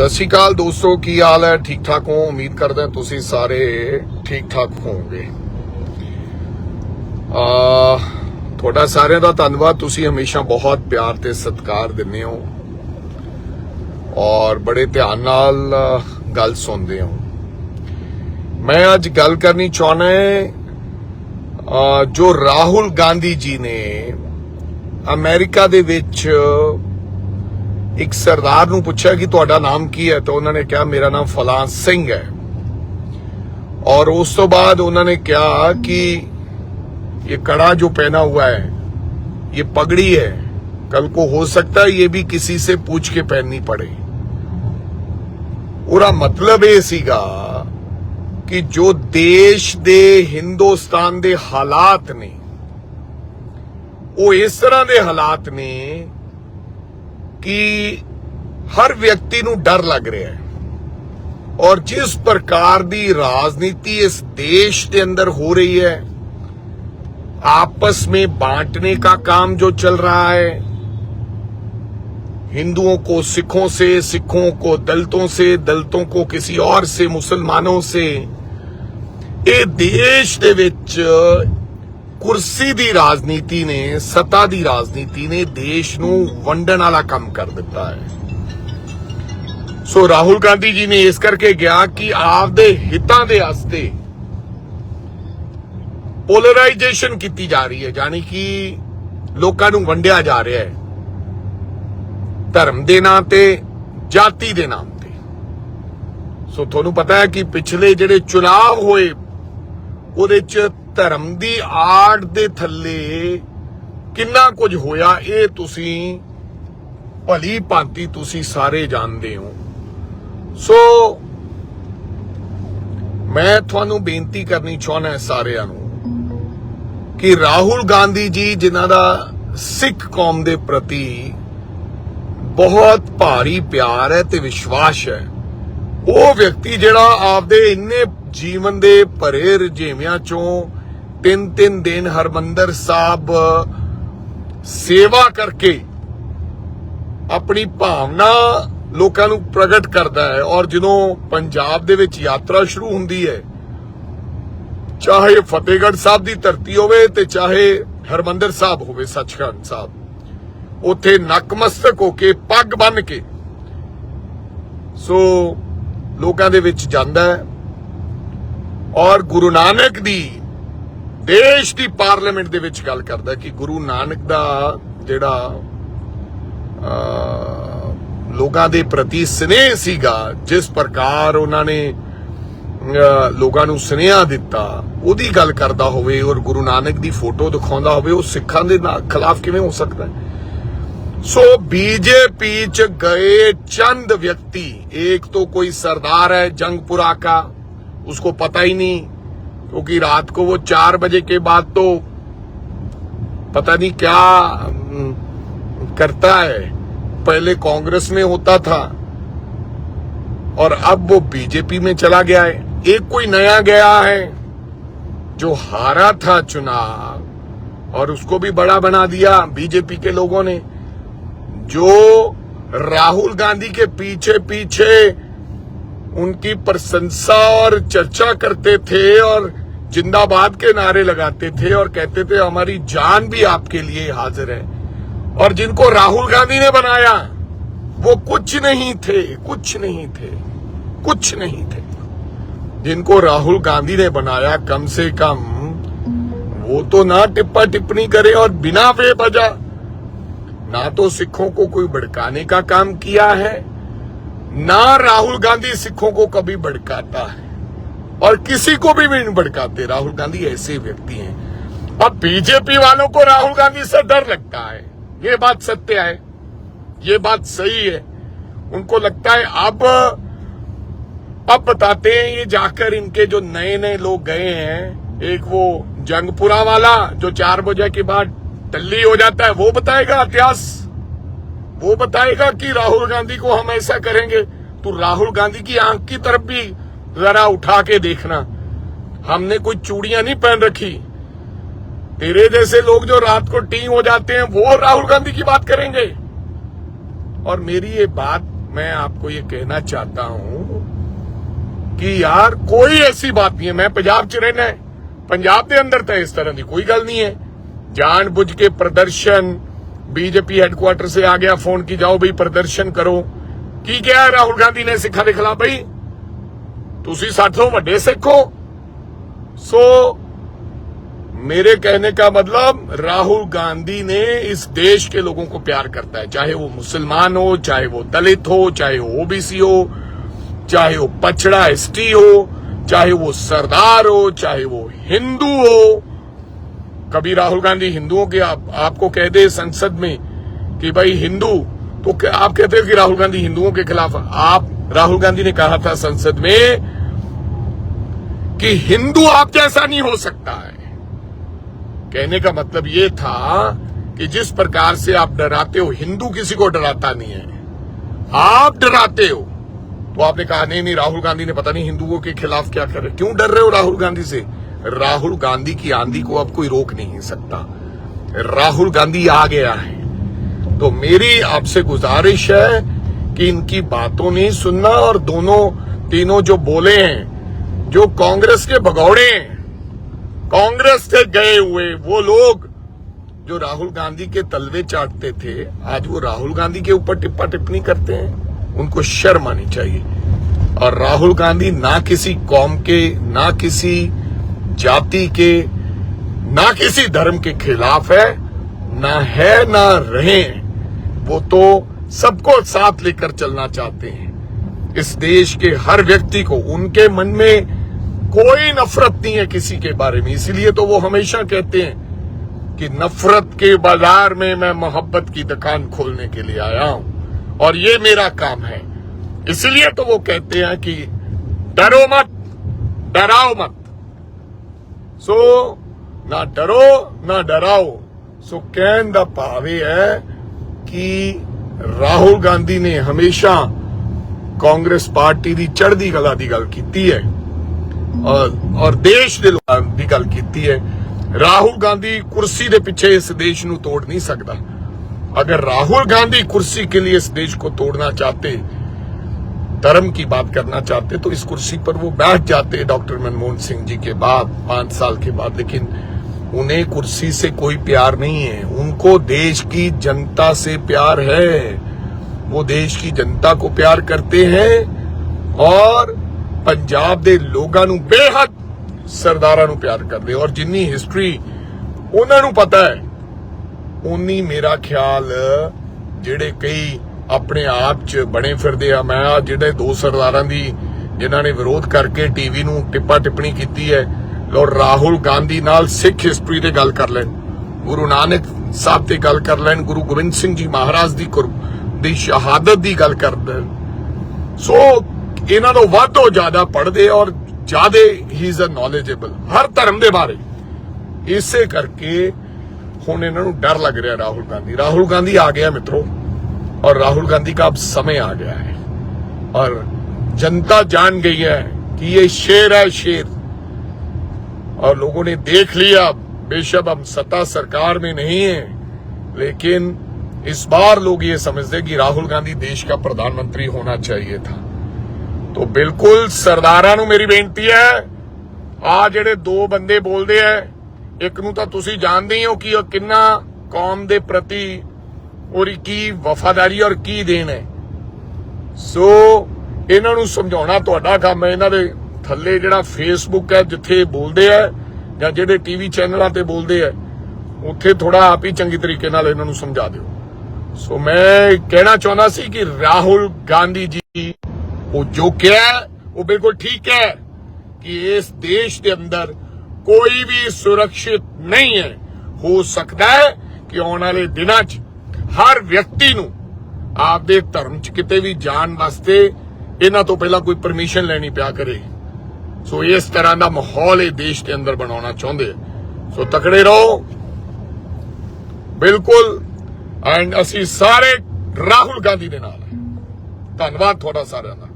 ਸਤਿ ਸ਼੍ਰੀ ਅਕਾਲ ਦੋਸਤੋ, ਕੀ ਹਾਲ ਹੈ? ਠੀਕ ਠਾਕ ਹੋ? ਉਮੀਦ ਕਰਦਾ ਤੁਸੀਂ ਸਾਰੇ ਠੀਕ ਠਾਕ ਹੋਵੋਗੇ। ਆ, ਤੁਹਾਡਾ ਸਾਰਿਆਂ ਦਾ ਧੰਨਵਾਦ। ਤੁਸੀਂ ਹਮੇਸ਼ਾ ਬਹੁਤ ਪਿਆਰ ਤੇ ਸਤਿਕਾਰ ਦਿੰਦੇ ਹੋ ਔਰ ਬੜੇ ਧਿਆਨ ਨਾਲ ਗੱਲ ਸੁਣਦੇ ਹੋ। ਮੈਂ ਅੱਜ ਗੱਲ ਕਰਨੀ ਚਾਹਣਾ ਹੈ ਜੋ ਰਾਹੁਲ ਗਾਂਧੀ ਜੀ ਨੇ ਅਮਰੀਕਾ ਦੇ ਵਿੱਚ ਇੱਕ ਸਰਦਾਰ ਨੂੰ ਪੁੱਛਿਆ ਕਿ ਤੁਹਾਡਾ ਨਾਮ ਕੀ ਹੈ ਤਾਂ ਉਹਨਾਂ ਨੇ ਕਿਹਾ ਮੇਰਾ ਨਾਮ ਫਲਾਂ ਸਿੰਘ ਹੈ और उस तो बाद उन्होंने कहा कि ये कड़ा जो पहना हुआ है ये पगड़ी है कल को हो सकता है ये भी किसी से पूछ के पहननी पड़े ਉਹਦਾ ਮਤਲਬ ਇਹ ਸੀਗਾ ਕਿ ਜੋ ਦੇਸ਼ ਦੇ ਹਿੰਦੁਸਤਾਨ ਦੇ ਹਾਲਾਤ ਨੇ ਉਹ ਇਸ ਤਰ੍ਹਾਂ ਦੇ ਹਾਲਾਤ ਨੇ ਕਿ ਹਰ ਵਿਅਕਤੀ ਨੂੰ ਡਰ ਲੱਗ ਰਿਹਾ ਹੈ और जिस प्रकार दी राजनीति इस देश के अंदर हो रही है आपस में बांटने का काम जो चल रहा है हिंदुओं को सिखों से सिखों को दलितों से दलितों को किसी और से मुसलमानों से ਇਹ ਦੇਸ਼ ਦੇ ਵਿੱਚ ਕੁਰਸੀ ਦੀ ਰਾਜਨੀਤੀ ਨੇ, ਸੱਤਾ ਦੀ ਰਾਜਨੀਤੀ ਨੇ ਦੇਸ਼ ਨੂੰ ਵੰਡਣ ਵਾਲਾ ਕੰਮ ਕਰ ਦਿੱਤਾ ਹੈ। ਸੋ ਰਾਹੁਲ ਗਾਂਧੀ ਜੀ ਨੇ ਇਸ ਕਰਕੇ ਗਿਆ ਕਿ ਆਪਦੇ ਹਿੱਤਾਂ ਦੇ ਵਾਸਤੇ ਪੋਲਰਾਈਜੇਸ਼ਨ ਕੀਤੀ ਜਾ ਰਹੀ ਹੈ ਯਾਨੀ ਕਿ ਲੋਕਾਂ ਨੂੰ ਵੰਡਿਆ ਜਾ ਰਿਹਾ ਹੈ। ਧਰਮ ਦੇ ਨਾਂ ਤੇ, ਜਾਤੀ ਦੇ ਨਾਂ ਤੇ। ਸੋ ਤੁਹਾਨੂੰ ਪਤਾ ਹੈ ਕਿ ਪਿਛਲੇ ਜਿਹੜੇ ਚੁਣਾਵ ਹੋਏ, ਉਹਦੇ ਚ ਧਰਮ ਦੀ ਆੜ ਦੇ ਥੱਲੇ ਕਿੰਨਾ ਕੁਝ ਹੋਇਆ, ਇਹ ਤੁਸੀਂ ਭਲੀ ਭਾਂਤੀ ਤੁਸੀਂ ਸਾਰੇ ਜਾਣਦੇ ਹੋ। ਸੋ ਮੈਂ ਤੁਹਾਨੂੰ ਬੇਨਤੀ ਕਰਨੀ ਚਾਹੁੰਦਾ ਸਾਰਿਆਂ ਨੂੰ ਕਿ ਰਾਹੁਲ ਗਾਂਧੀ ਜੀ, ਜਿਨ੍ਹਾਂ ਦਾ ਸਿੱਖ ਕੌਮ ਦੇ ਪ੍ਰਤੀ ਬਹੁਤ ਭਾਰੀ ਪਿਆਰ ਹੈ ਤੇ ਵਿਸ਼ਵਾਸ ਹੈ, ਉਹ ਵਿਅਕਤੀ ਜਿਹੜਾ ਆਪਦੇ ਇੰਨੇ ਜੀਵਨ ਦੇ ਭਰੇ ਰਜੇਵਿਆਂ ਚੋਂ ਤਿੰਨ ਤਿੰਨ ਦਿਨ ਹਰਮੰਦਰ ਸਾਹਿਬ ਸੇਵਾ ਕਰਕੇ ਆਪਣੀ ਭਾਵਨਾ ਲੋਕਾਂ ਨੂੰ ਪ੍ਰਗਟ ਕਰਦਾ ਹੈ ਔਰ ਜਦੋਂ ਪੰਜਾਬ ਦੇ ਵਿੱਚ ਯਾਤਰਾ ਸ਼ੁਰੂ ਹੁੰਦੀ ਹੈ, ਚਾਹੇ ਫਤਿਹਗੜ੍ਹ ਸਾਹਿਬ ਦੀ ਧਰਤੀ ਹੋਵੇ ਤੇ ਚਾਹੇ ਹਰਮੰਦਰ ਸਾਹਿਬ ਹੋਵੇ, ਸੱਚਖੰਡ ਸਾਹਿਬ, ਉੱਥੇ ਨਕਮਸਤਕ ਹੋ ਕੇ ਪੱਗ ਬੰਨ ਕੇ ਸੋ ਲੋਕਾਂ ਦੇ ਵਿੱਚ ਜਾਂਦਾ ਹੈ ਔਰ ਗੁਰੂ ਨਾਨਕ ਦੀ ਦੇਸ਼ ਦੀ ਪਾਰਲੀਮੈਂਟ ਦੇ ਵਿੱਚ ਗੱਲ ਕਰਦਾ ਕਿ ਗੁਰੂ ਨਾਨਕ ਦਾ ਜਿਹੜਾ ਲੋਕਾਂ ਦੇ ਪ੍ਰਤੀ ਸਨੇਹ ਸੀਗਾ, ਜਿਸ ਪ੍ਰਕਾਰ ਉਹਨਾਂ ਨੇ ਲੋਕਾਂ ਨੂੰ ਸਨੇਹਾ ਦਿੱਤਾ, ਉਹਦੀ ਗੱਲ ਕਰਦਾ ਹੋਵੇ ਔਰ ਗੁਰੂ ਨਾਨਕ ਦੀ ਫੋਟੋ ਦਿਖਾਉਂਦਾ ਹੋਵੇ, ਉਹ ਸਿੱਖਾਂ ਦੇ ਖਿਲਾਫ ਕਿਵੇਂ ਹੋ ਸਕਦਾ ਹੈ? ਸੋ ਬੀਜੇਪੀ ਚ ਗਏ ਚੰਦ ਵਿਅਕਤੀ, ਇੱਕ ਤੋਂ ਕੋਈ ਸਰਦਾਰ ਹੈ ਜੰਗਪੁਰਾ ਕਾ ਉਸको ਪਤਾ ਹੀ ਨਹੀਂ क्योंकि तो रात को वो चार बजे के बाद तो पता नहीं क्या हम्म, करता है। पहले कांग्रेस में होता था और अब वो बीजेपी में चला गया है। एक कोई नया गया है जो हारा था चुनाव और उसको भी बड़ा बना दिया बीजेपी के लोगों ने जो राहुल गांधी के पीछे पीछे उनकी प्रशंसा और चर्चा करते थे और जिंदाबाद के नारे लगाते थे और कहते थे, हमारी जान भी आपके लिए हाजिर है। और जिनको राहुल गांधी ने बनाया, वो कुछ नहीं थे, कुछ नहीं थे, कुछ नहीं थे। जिनको राहुल गांधी ने बनाया, कम से कम वो तो ना टिप्पा टिप्पणी करे और बिना बेवजह ना तो सिखों को कोई भड़काने का काम किया है, ना राहुल गांधी सिखों को कभी भड़काता है। और किसी को भी नहीं भड़काते। राहुल गांधी ऐसे व्यक्ति हैं। अब बीजेपी वालों को राहुल गांधी से डर लगता है। ये बात सत्य है। ये बात सही है। उनको लगता है अब अब बताते हैं ये जाकर इनके जो नए नए लोग गए हैं, एक वो जंगपुरा वाला जो चार बजे के बाद टल्ली हो जाता है, वो बताएगा इतिहास। वो बताएगा कि राहुल गांधी को हम ऐसा करेंगे। तो राहुल गांधी की आँख की तरफ़ भी जरा उठा के देखना। हमने कोई चूड़ियाँ नहीं पहन रखी। तेरे जैसे लोग जो रात को टी हो जाते हैं, वो राहुल गांधी की बात करेंगे। और मेरी ये बात, मैं आपको ये कहना चाहता हूँ कि यार कोई ऐसी बात नहीं है। मैं पंजाब च रहना है। पंजाब के अंदर तो इस तरह की कोई गल नहीं है। जान बुझ के प्रदर्शन, बीजेपी हेडक्वार्टर से आ गया, फ़ोन की जाओ भाई, प्रदर्शन करो। की क्या है राहुल गांधी ने सिखा दिखला भाई? ਤੁਸੀਂ ਸਾਡੇ ਤੋਂ ਵੱਡੇ ਸਿੱਖ ਹੋ सो मेरे कहने का मतलब राहुल गांधी ने इस देश के लोगों को प्यार करता है चाहे वो मुसलमान हो चाहे वो दलित हो चाहे वो ओबीसी हो चाहे वो पछड़ा एसटी हो चाहे वो सरदार हो चाहे वो हिंदू हो कभी राहुल गांधी हिंदुओं के आप, आपको कह दे संसद में कि भाई हिंदू तो क्या आप कहते हो कि राहुल गांधी हिंदुओं के खिलाफ आप, राहुल गांधी ने कहा था संसद में कि हिंदू आप जैसा नहीं हो सकता है। कहने का मतलब ये था कि जिस प्रकार से आप डराते हो, हिंदू किसी को डराता नहीं है। आप डराते हो। तो आपने कहा, नहीं नहीं, राहुल गांधी ने पता नहीं हिंदुओं के खिलाफ क्या करे क्यों डर रहे हो राहुल गांधी से? राहुल गांधी की आंधी को अब कोई रोक नहीं सकता। राहुल गांधी आ गया है। तो मेरी आपसे गुजारिश है कि इनकी बातों नहीं सुनना और दोनों, तीनों जो बोले हैं, जो कांग्रेस के भगौड़े हैं, कांग्रेस से गए हुए वो लोग जो राहुल गांधी के तलवे चाटते थे, आज वो राहुल गांधी के ऊपर टिप्पा टिप्पणी करते हैं। उनको शर्म आनी चाहिए। और राहुल गांधी ना किसी कौम के, ना किसी जाति के, ना किसी धर्म के खिलाफ है, ना है, ना रहे वो तो सबको साथ लेकर चलना चाहते हैं। इस देश के हर व्यक्ति को उनके मन में कोई नफरत नहीं है किसी के बारे में। इसलिए तो वो हमेशा कहते हैं कि नफरत के बाज़ार में मैं मोहब्बत की दुकान खोलने के लिए आया हूँ और ये मेरा काम है। इसलिए तो वो कहते हैं कि डरो मत डराओ मत। सो so, ना डरो ना डराओ। सो कैन द पावे है ਕਿ ਰਾਹੁਲ ਗਾਂਧੀ ਨੇ ਹਮੇਸ਼ਾ ਕਾਂਗਰਸ ਪਾਰਟੀ ਦੀ ਚੜ੍ਹਦੀ ਕਲਾ ਦੀ ਗੱਲ ਕੀਤੀ ਹੈ ਔਰ ਔਰ ਦੇਸ਼ ਦੇ ਲੋਕਾਂ ਦੀ ਗੱਲ ਕੀਤੀ ਹੈ ਰਾਹੁਲ ਗਾਂਧੀ ਕੁਰਸੀ ਦੇ ਪਿੱਛੇ ਇਸ ਦੇਸ਼ ਨੂੰ ਤੋੜ ਨਹੀਂ ਸਕਦਾ अगर राहुल गांधी कुर्सी के लिए इस देश को तोड़ना चाहते धर्म की बात करना चाहते तो इस कुर्सी पर वो बैठ जाते डॉक्टर मनमोहन सिंह जी के बाद पांच साल के बाद लेकिन उन्हें कुर्सी से कोई प्यार नहीं है उनको देश की जनता से प्यार है वो देश की जनता को प्यार करते हैं ਔਰ ਪੰਜਾਬ ਦੇ ਲੋਕਾਂ ਨੂੰ ਬੇਹੱਦ ਸਰਦਾਰਾਂ ਨੂੰ ਪਿਆਰ ਕਰਦੇ ਔਰ ਜਿੰਨੀ ਹਿਸਟਰੀ ਉਹਨਾਂ ਨੂੰ ਪਤਾ ਹੈ ਉਨੀ ਮੇਰਾ ਖਿਆਲ ਜਿਹੜੇ ਕਈ ਆਪਣੇ ਆਪ 'ਚ ਬਣੇ ਫਿਰਦੇ ਆ ਮੈਂ ਆਹ ਜਿਹੜੇ ਦੋ ਸਰਦਾਰਾਂ ਦੀ ਜਿਨ੍ਹਾਂ ਨੇ ਵਿਰੋਧ ਕਰਕੇ ਟੀਵੀ ਨੂੰ ਟਿੱਪਾ ਟਿੱਪਣੀ ਕੀਤੀ ਹੈ ਲੋ ਰਾਹੁਲ ਗਾਂਧੀ ਨਾਲ ਸਿੱਖ ਹਿਸਟਰੀ ਤੇ ਗੱਲ ਕਰ ਲੈਣ ਗੁਰੂ ਨਾਨਕ ਸਾਹਿਬ ਤੇ ਗੱਲ ਕਰ ਲੈਣ ਗੁਰੂ ਗੋਬਿੰਦ ਸਿੰਘ ਜੀ ਮਹਾਰਾਜ ਦੀ ਕੁਰ ਦੀ ਸ਼ਹਾਦਤ ਦੀ ਗੱਲ ਕਰ ਲੈਣ ਸੋ ਇਹਨਾਂ ਤੋਂ ਵੱਧ ਤੋਂ ਜ਼ਿਆਦਾ ਪੜ੍ਹਦੇ ਔਰ ਜ਼ਿਆਦਾ ਹੀ ਇਜ਼ ਅ ਨੌਲੇਜੇਬਲ ਹਰ ਧਰਮ ਦੇ ਬਾਰੇ ਇਸੇ ਕਰਕੇ ਹੁਣ ਇਹਨਾਂ ਨੂੰ ਡਰ ਲੱਗ ਰਿਹਾ ਰਾਹੁਲ गांधी राहुल गांधी आ गया मित्रों और राहुल गांधी का अब समय आ गया है और जनता जान गई है कि ये शेर है शेर और लोगों ने देख लिया बेशक हम सत्ता सरकार में नहीं है लेकिन इस बार लोग ये समझते हैं कि राहुल गांधी देश का प्रधानमंत्री होना चाहिए था तो ਬਿਲਕੁਲ ਸਰਦਾਰਾਂ ਨੂੰ ਮੇਰੀ ਬੇਨਤੀ ਹੈ ਆ ਜਿਹੜੇ ਦੋ ਬੰਦੇ ਬੋਲਦੇ ਐ ਇੱਕ ਨੂੰ ਤਾਂ ਤੁਸੀਂ ਜਾਣਦੇ ਹੀ ਹੋ ਕਿ ਉਹ ਕਿੰਨਾ ਕੌਮ ਦੇ ਪ੍ਰਤੀ ਉਹਦੀ ਕੀ ਵਫਾਦਾਰੀ ਔਰ ਕੀ ਦੇਣ ਹੈ ਸੋ ਇਹਨਾਂ ਨੂੰ ਸਮਝਾਉਣਾ ਤੁਹਾਡਾ ਕੰਮ ਹੈ ਇਹਨਾਂ ਦੇ ਥੱਲੇ ਜਿਹੜਾ ਫੇਸਬੁੱਕ ਹੈ, ਜਿੱਥੇ ਬੋਲਦੇ ਆ, ਜਾਂ ਜਿਹੜੇ ਟੀਵੀ ਚੈਨਲਾਂ ਤੇ ਬੋਲਦੇ ਆ, ਉੱਥੇ ਥੋੜਾ ਆਪ ਹੀ ਚੰਗੀ ਤਰੀਕੇ ਨਾਲ ਇਹਨਾਂ ਨੂੰ ਸਮਝਾ ਦਿਓ। ਸੋ ਮੈਂ ਕਹਿਣਾ ਚਾਹੁੰਦਾ ਸੀ ਕਿ ਰਾਹੁਲ ਗਾਂਧੀ ਜੀ, ਉਹ ਜੋ ਕਿਹਾ, ਉਹ ਬਿਲਕੁਲ ਠੀਕ ਹੈ ਕਿ ਇਸ ਦੇਸ਼ ਦੇ ਅੰਦਰ ਕੋਈ ਵੀ ਸੁਰੱਖਿਅਤ ਨਹੀਂ ਹੈ। ਹੋ ਸਕਦਾ ਹੈ ਕਿ ਆਉਣ ਵਾਲੇ ਦਿਨਾਂ 'ਚ ਹਰ ਵਿਅਕਤੀ ਨੂੰ ਆਪਦੇ ਧਰਮ 'ਚ ਕਿਤੇ ਵੀ ਜਾਣ ਵਾਸਤੇ ਇਹਨਾਂ ਤੋਂ ਪਹਿਲਾਂ ਕੋਈ ਪਰਮਿਸ਼ਨ ਲੈਣੀ ਪਿਆ ਕਰੇ। ਸੋ ਇਸ ਤਰ੍ਹਾਂ ਦਾ ਮਾਹੌਲ ਇਹ ਦੇਸ਼ ਦੇ ਅੰਦਰ ਬਣਾਉਣਾ ਚਾਹੁੰਦੇ ਸੋ ਤਕੜੇ ਰਹੋ। ਬਿਲਕੁਲ। ਐਂਡ ਅਸੀਂ ਸਾਰੇ ਰਾਹੁਲ ਗਾਂਧੀ ਦੇ ਨਾਲ ਧੰਨਵਾਦ ਤੁਹਾਡਾ ਸਾਰਿਆਂ ਦਾ।